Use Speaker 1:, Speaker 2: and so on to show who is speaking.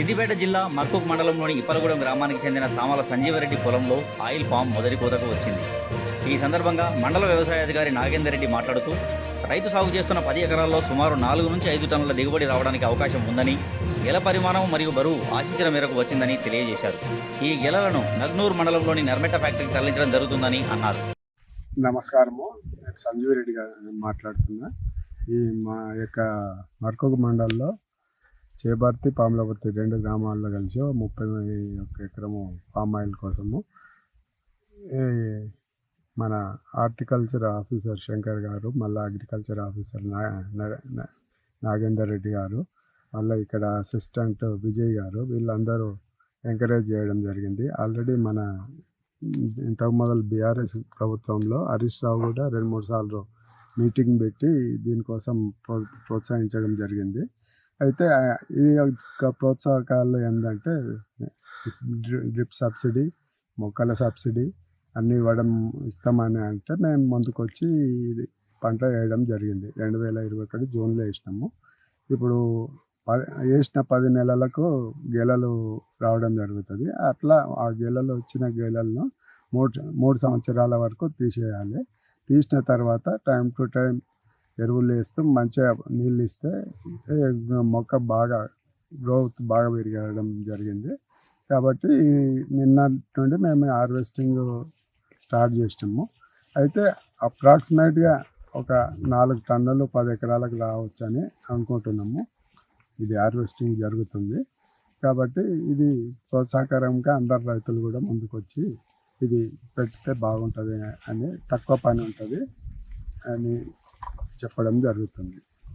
Speaker 1: సిద్దిపేట జిల్లా మర్కూక్ మండలంలోని ఇప్పలగూడెం గ్రామానికి చెందిన సామల సంజీవరెడ్డి పొలంలో ఆయిల్ ఫామ్ మొదటి కోతకు వచ్చింది. ఈ సందర్భంగా మండల వ్యవసాయ అధికారి నాగేందర్ రెడ్డి మాట్లాడుతూ రైతు సాగు చేస్తున్న పది ఎకరాల్లో సుమారు నాలుగు నుంచి ఐదు టన్నుల దిగుబడి రావడానికి అవకాశం ఉందని గెల పరిమాణం మరియు బరువు ఆశించిన మేరకు వచ్చిందని తెలియజేశారు. ఈ గెలలను నగ్నూర్ మండలంలోని నర్మెట ఫ్యాక్టరీకి తరలించడం జరుగుతుందని అన్నారు.
Speaker 2: నమస్కారము. నేను సంజీవ్ రెడ్డి గారు మాట్లాడుతున్నా. ఈ మా యొక్క మర్కొక మండలంలో చేబర్తి పాములపర్తి రెండు గ్రామాల్లో కలిసి ముప్పై ఒక్క ఎకరము పామ్ ఆయిల్ కోసము మన హార్టికల్చర్ ఆఫీసర్ శంకర్ గారు మళ్ళీ అగ్రికల్చర్ ఆఫీసర్ నా నాగేందర్ రెడ్డి గారు మళ్ళీ ఇక్కడ అసిస్టెంట్ విజయ్ గారు వీళ్ళందరూ ఎంకరేజ్ చేయడం జరిగింది. ఆల్రెడీ మన ఇంతకు మొదలు బీఆర్ఎస్ ప్రభుత్వంలో హరీష్ రావు కూడా రెండు మూడు సార్లు మీటింగ్ పెట్టి దీనికోసం ప్రో ప్రోత్సహించడం జరిగింది. అయితే ఇది ఈ యొక్క ప్రోత్సాహకాలు ఏంటంటే డ్రిప్ సబ్సిడీ మొక్కల సబ్సిడీ అన్నీ ఇవ్వడం ఇస్తామని అంటే మేము ముందుకొచ్చి ఇది పంట వేయడం జరిగింది. రెండు వేల ఇరవై ఒకటి జూన్లో వేసినాము. ఇప్పుడు పది వేసిన పది నెలలకు గెలలు రావడం జరుగుతుంది. అట్లా ఆ గెలలు వచ్చిన గెలలను మూడు మూడు సంవత్సరాల వరకు తీసేయాలి. తీసిన తర్వాత టైం టు టైం ఎరువులు వేస్తూ మంచిగా నీళ్ళు ఇస్తే మొక్క బాగా గ్రోత్ బాగా పెరగడం జరిగింది. కాబట్టి నిన్న నుండి మేము హార్వెస్టింగ్ స్టార్ట్ చేసినాము. అయితే అప్రాక్సిమేట్గా ఒక నాలుగు టన్నులు పది ఎకరాలకు రావచ్చని అనుకుంటున్నాము. ఇది హార్వెస్టింగ్ జరుగుతుంది. కాబట్టి ఇది ప్రోత్సాహకరంగా అందరు రైతులు కూడా ముందుకొచ్చి ఇది పెడితే బాగుంటుంది అని తక్కువ పని ఉంటుంది అని చెప్పడం జరుగుతుంది.